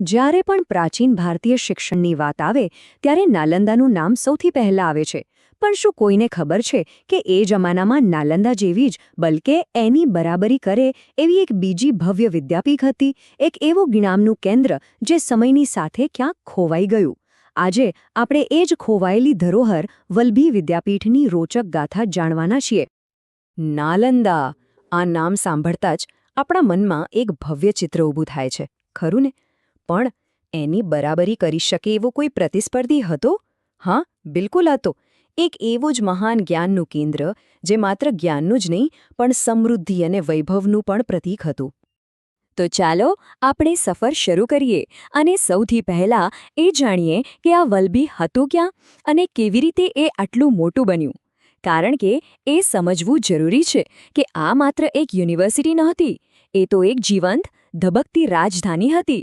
જ્યારે પણ પ્રાચીન ભારતીય શિક્ષણની વાત આવે, ત્યારે નાલંદાનું નામ સૌથી પહેલા આવે છે. પણ શું કોઈને ખબર છે કે એ જમાનામાં નાલંદા જેવી જ, બલકે એની બરાબરી કરે, એવી એક બીજી ભવ્ય વિદ્યાપીઠ હતી, એક એવું જ્ઞાનનું કેન્દ્ર, જે સમયની સાથે ક્યાંક ખોવાઈ ગયું. આજે, આપણે એ જ ખોવાયેલી ધરોહર, વલ્ભી વિદ્યાપીઠની રોચક ગાથા જાણવાના છીએ. નાલંદા! આ નામ સાંભળતા જ આપણા મનમાં એક ભવ્ય ચિત્ર ઊભું થાય છે. ખરું ને? પણ એની બરાબરી કરી શકે એવો કોઈ પ્રતિસ્પર્ધી હતો? હા, બિલકુલ હતો. એક એવું જ મહાન જ્ઞાનનું કેન્દ્ર, જે માત્ર જ્ઞાનનું જ નહીં, પણ સમૃદ્ધિ અને વૈભવનું પણ પ્રતીક હતું. તો ચાલો આપણે સફર શરૂ કરીએ અને સૌથી પહેલા એ જાણીએ કે આ વલભી હતું ક્યાં અને કેવી રીતે એ આટલું મોટું બન્યું. કારણ કે એ સમજવું જરૂરી છે કે આ માત્ર એક યુનિવર્સિટી નહોતી, એ તો એક જીવંત, ધબકતી રાજધાની હતી.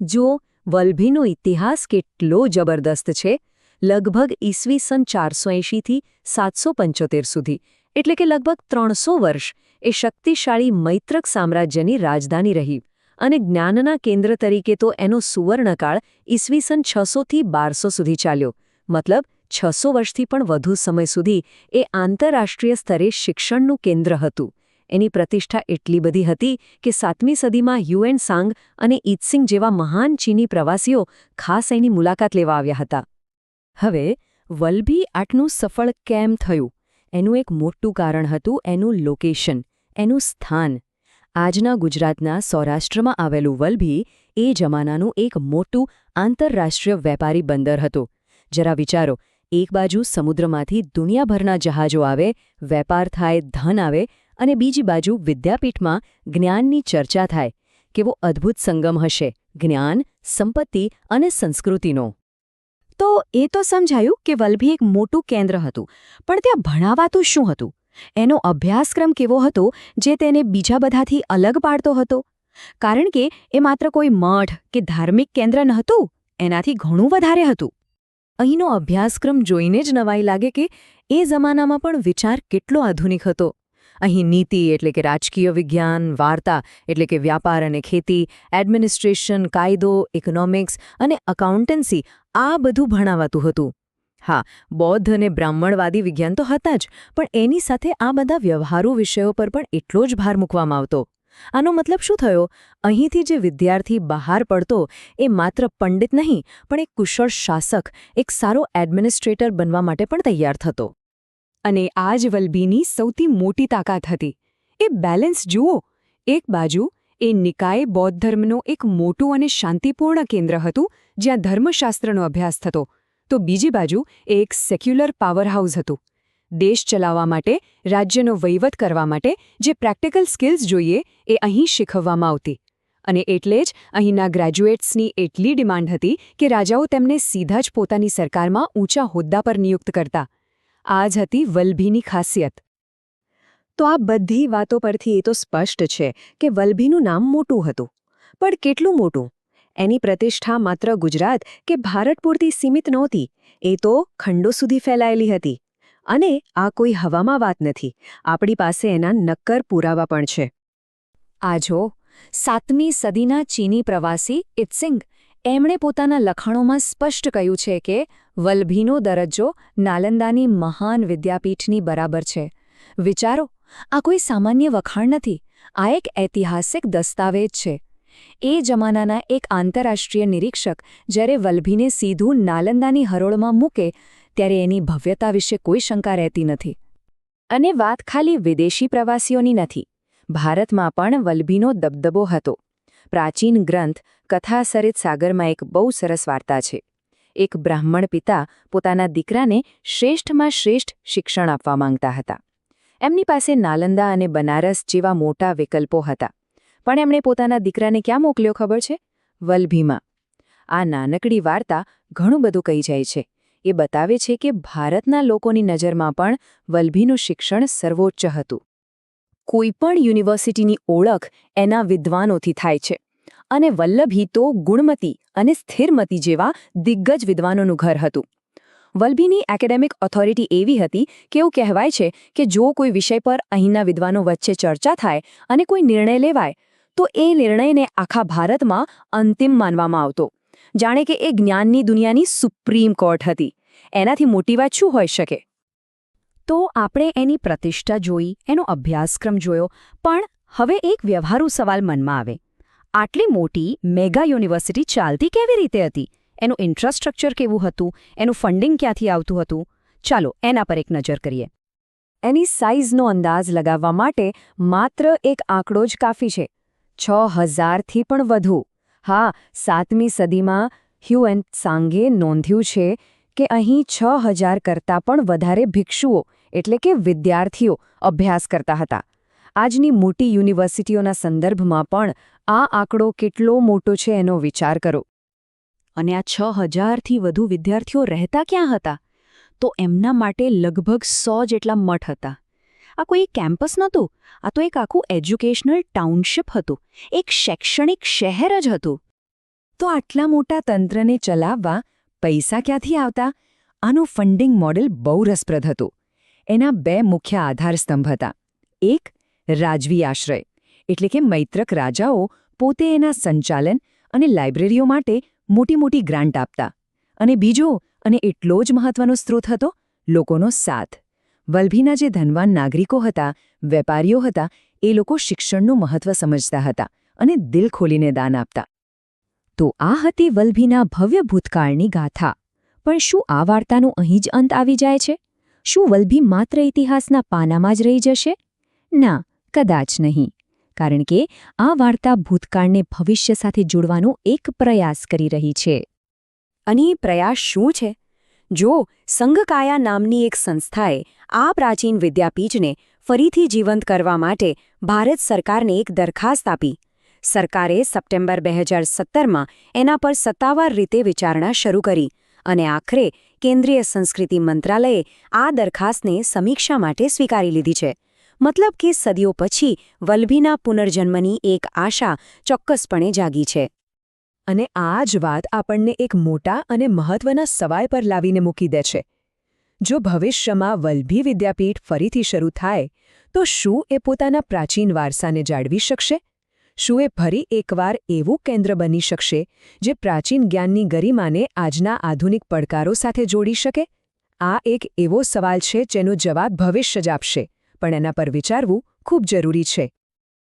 જો વલ્ભીનો ઇતિહાસ કેટલો જબરદસ્ત છે, લગભગ ઈસવી સન ચારસો એંશીથી સાતસો પંચોતેર સુધી, એટલે કે લગભગ ત્રણસો વર્ષ, એ શક્તિશાળી મૈત્રક સામ્રાજ્યની રાજધાની રહી અને જ્ઞાનના કેન્દ્ર તરીકે તો એનો સુવર્ણકાળ ઈસવીસન છસોથી બારસો સુધી ચાલ્યો, મતલબ છસો વર્ષથી પણ વધુ સમય સુધી એ આંતરરાષ્ટ્રીય સ્તરે શિક્ષણનું કેન્દ્ર હતું. એની પ્રતિષ્ઠા એટલી બધી હતી કે સાતમી સદીમાં યુએન સાંગ અને ઈત્સિંગ જેવા મહાન ચીની પ્રવાસીઓ ખાસ એની મુલાકાત લેવા આવ્યા હતા. હવે, વલભી આટલું સફળ કેમ થયું? એનું એક મોટું કારણ હતું એનું લોકેશન, એનું સ્થાન. આજના ગુજરાતના સૌરાષ્ટ્રમાં આવેલું વલભી એ જમાનાનું એક મોટું આંતરરાષ્ટ્રીય વેપારી બંદર હતું. જરા વિચારો, એક બાજુ સમુદ્રમાંથી દુનિયાભરના જહાજો આવે, વેપાર થાય, ધન આવે અને બીજી બાજુ વિદ્યાપીઠમાં જ્ઞાનની ચર્ચા થાય, કેવો અદ્ભુત સંગમ હશે, જ્ઞાન, સંપત્તિ અને સંસ્કૃતિનો. તો એ તો સમજાયું કે વલ્ભી એક મોટું કેન્દ્ર હતું, પણ ત્યાં ભણાવાતું શું હતું? એનો અભ્યાસક્રમ કેવો હતો, જે તેને બીજા બધાથી અલગ પાડતો હતો? કારણ કે એ માત્ર કોઈ મઠ કે ધાર્મિક કેન્દ્ર નહોતું, એનાથી ઘણું વધારે હતું. અહીંનો અભ્યાસક્રમ જોઈને જ નવાઈ લાગે કે એ જમાનામાં પણ વિચાર કેટલો આધુનિક હતો. અહીં નીતિ એટલે કે રાજકીય વિજ્ઞાન, વાર્તા એટલે કે વ્યાપાર અને ખેતી, એડમિનિસ્ટ્રેશન, કાયદો, ઇકોનોમિક્સ અને અકાઉન્ટન્સી આ બધું ભણાવાતું હતું. હા, બૌદ્ધ અને બ્રાહ્મણવાદી વિજ્ઞાન તો હતા જ, પણ એની સાથે આ બધા વ્યવહારુ વિષયો પર પણ એટલો જ ભાર મૂકવામાં આવતો. આનો મતલબ શું થયો? અહીંથી જે વિદ્યાર્થી બહાર પડતો એ માત્ર પંડિત નહીં, પણ એક કુશળ શાસક, એક સારો એડમિનિસ્ટ્રેટર બનવા માટે પણ તૈયાર થતો. અને આ જ સૌથી મોટી તાકાત હતી. એ બેલેન્સ જુઓ, એક બાજુ એ નિકાય બૌદ્ધ ધર્મનો એક મોટું અને શાંતિપૂર્ણ કેન્દ્ર હતું, જ્યાં ધર્મશાસ્ત્રનો અભ્યાસ થતો. તો બીજી બાજુ એ એક સેક્યુલર પાવરહાઉસ હતું. દેશ ચલાવવા માટે, રાજ્યનો વહીવટ કરવા માટે જે પ્રેક્ટિકલ સ્કિલ્સ જોઈએ, એ અહીં શીખવવામાં આવતી. અને એટલે જ અહીંના ગ્રેજ્યુએટ્સની એટલી ડિમાન્ડ હતી કે રાજાઓ તેમને સીધા જ પોતાની સરકારમાં ઊંચા હોદ્દા પર નિયુક્ત કરતા. આ જ હતી વલ્ભીની ખાસિયત. તો આ બધી વાતો પરથી એ તો સ્પષ્ટ છે કે વલ્ભીનું નામ મોટું હતું. પણ કેટલું મોટું? એની પ્રતિષ્ઠા માત્ર ગુજરાત કે ભારત પૂરતી સીમિત નહોતી. એ તો ખંડો સુધી ફેલાયેલી હતી. અને આ કોઈ હવામાં વાત નથી. આપણી પાસે એના નક્કર પુરાવા પણ છે. આ જો સાતમી સદીના ચીની પ્રવાસી ઇત્સિંગ, એમણે પોતાના લખાણોમાં સ્પષ્ટ કહ્યું છે કે વલભીનો દરજ્જો નાલંદાની મહાન વિદ્યાપીઠની બરાબર છે. વિચારો, આ કોઈ સામાન્ય વખાણ નથી. આ એક ઐતિહાસિક દસ્તાવેજ છે. એ જમાનાના એક આંતરરાષ્ટ્રીય નિરીક્ષક જ્યારે વલ્ભીને સીધું નાલંદાની હરોળમાં મૂકે ત્યારે એની ભવ્યતા વિશે કોઈ શંકા રહેતી નથી. અને વાત ખાલી વિદેશી પ્રવાસીઓની નથી. ભારતમાં પણ વલ્ભીનો દબદબો હતો. પ્રાચીન ગ્રંથ કથાસરિત સાગરમાં એક બહુ સરસ વાર્તા છે. એક બ્રાહ્મણ પિતા પોતાના દીકરાને શ્રેષ્ઠમાં શ્રેષ્ઠ શિક્ષણ આપવા માંગતા હતા. એમની પાસે નાલંદા અને બનારસ જેવા મોટા વિકલ્પો હતા. પણ એમણે પોતાના દીકરાને ક્યાં મોકલ્યો ખબર છે? વલભીમાં. આ નાનકડી વાર્તા ઘણું બધું કહી જાય છે. એ બતાવે છે કે ભારતના લોકોની નજરમાં પણ વલભીનું શિક્ષણ સર્વોચ્ચ હતું. કોઈપણ યુનિવર્સિટીની ઓળખ એના વિદ્વાનોથી થાય છે. અને વલ્લભી તો ગુણમતી અને સ્થિરમતી જેવા દિગ્ગજ વિદ્વાનોનું ઘર હતું. વલ્લભીની એકેડેમિક ઓથોરિટી એવી હતી કે એવું કહેવાય છે કે જો કોઈ વિષય પર અહીંના વિદ્વાનો વચ્ચે ચર્ચા થાય અને કોઈ નિર્ણય લેવાય, તો એ નિર્ણયને આખા ભારતમાં અંતિમ માનવામાં આવતો. જાણે કે એ જ્ઞાનની દુનિયાની સુપ્રીમ કોર્ટ હતી. એનાથી મોટી વાત શું હોઈ શકે? તો આપણે એની પ્રતિષ્ઠા જોઈ, એનો અભ્યાસક્રમ જોયો, પણ હવે એક વ્યવહારુ સવાલ મનમાં આવે. આટલી મોટી મેગા યુનિવર્સિટી ચાલતી કેવી રીતે હતી? એનું ઇન્ફ્રાસ્ટ્રક્ચર કેવું હતું? એનું ફંડિંગ ક્યાંથી આવતું હતું? ચાલો એના પર એક નજર કરીએ. એની સાઇઝનો અંદાજ લગાવવા માટે માત્ર એક આંકડો જ કાફી છે. છ હજારથી પણ વધુ. હા, સાતમી સદીમાં હ્યુ એન્ડ સાંગે નોંધ્યું છે કે અહીં છ હજાર કરતાં પણ વધારે ભિક્ષુઓ, એટલે કે વિદ્યાર્થીઓ, અભ્યાસ કરતા હતા. આજની મોટી યુનિવર્સિટીઓના સંદર્ભમાં પણ આ આંકડો કેટલો મોટો છે એનો વિચાર કરો. અને આ છ હજારથી વધુ વિદ્યાર્થીઓ રહેતા ક્યાં હતા? તો એમના માટે લગભગ સો જેટલા મઠ હતા. આ કોઈ કેમ્પસ નહોતું, આ તો એક આખું એજ્યુકેશનલ ટાઉનશીપ હતું, એક શૈક્ષણિક શહેર જ હતું. તો આટલા મોટા તંત્રને ચલાવવા પૈસા ક્યાંથી આવતા? આનું ફંડિંગ મોડેલ બહુ રસપ્રદ હતું. એના બે મુખ્ય આધારસ્તંભ હતા. એક રાજવી આશ્રય, એટલે કે મૈત્રક રાજાઓ પોતે એના સંચાલન અને લાઇબ્રેરીઓ માટે મોટી મોટી ગ્રાન્ટ આપતા અને બીજો અને એટલો જ મહત્વનો સ્ત્રોત હતો લોકોનો સાથ. વલભીના જે ધનવાન નાગરિકો હતા, વેપારીઓ હતા, એ લોકો શિક્ષણનું મહત્વ સમજતા હતા અને દિલ ખોલીને દાન આપતા. તો આ હતી વલભીના ભવ્ય ભૂતકાળની ગાથા. પણ શું આ વાર્તાનો અહીં જ અંત આવી જાય છે? શું વલભી માત્ર ઇતિહાસના પાનામાં જ રહી જશે? ના કદાચ નહીં. કારણ કે આ વાર્તા ભૂતકાળને ભવિષ્ય સાથે જોડવાનો એક પ્રયાસ કરી રહી છે. અને પ્રયાસ શું છે? જો સંઘકાયા નામની એક સંસ્થાએ આ પ્રાચીન વિદ્યાપીઠને ફરીથી જીવંત કરવા માટે ભારત સરકારને એક દરખાસ્ત આપી, સરકારે સપ્ટેમ્બર બે હજાર સત્તરમાં એના પર સત્તાવાર રીતે વિચારણા શરૂ કરી અને આખરે કેન્દ્રીય સંસ્કૃતિ મંત્રાલયે આ દરખાસ્તને સમીક્ષા માટે સ્વીકારી લીધી છે. મતલબ કે સદીઓ પછી વલ્ભીના પુનર્જન્મની એક આશા ચોક્કસપણે જાગી છે. અને આ જ વાત આપણને એક મોટા અને મહત્વના સવાલ પર લાવીને મૂકી દે છે. જો ભવિષ્યમાં વલ્ભી વિદ્યાપીઠ ફરીથી શરૂ થાય, તો શું એ પોતાના પ્રાચીન વારસાને જાળવી શકશે? શું એ ફરી એકવાર એવું કેન્દ્ર બની શકશે, જે પ્રાચીન જ્ઞાનની ગરિમાને આજના આધુનિક પડકારો સાથે જોડી શકે? આ એક એવો સવાલ છે જેનો જવાબ ભવિષ્ય જ આપશે. પણ એના પર વિચારવું ખૂબ જરૂરી છે.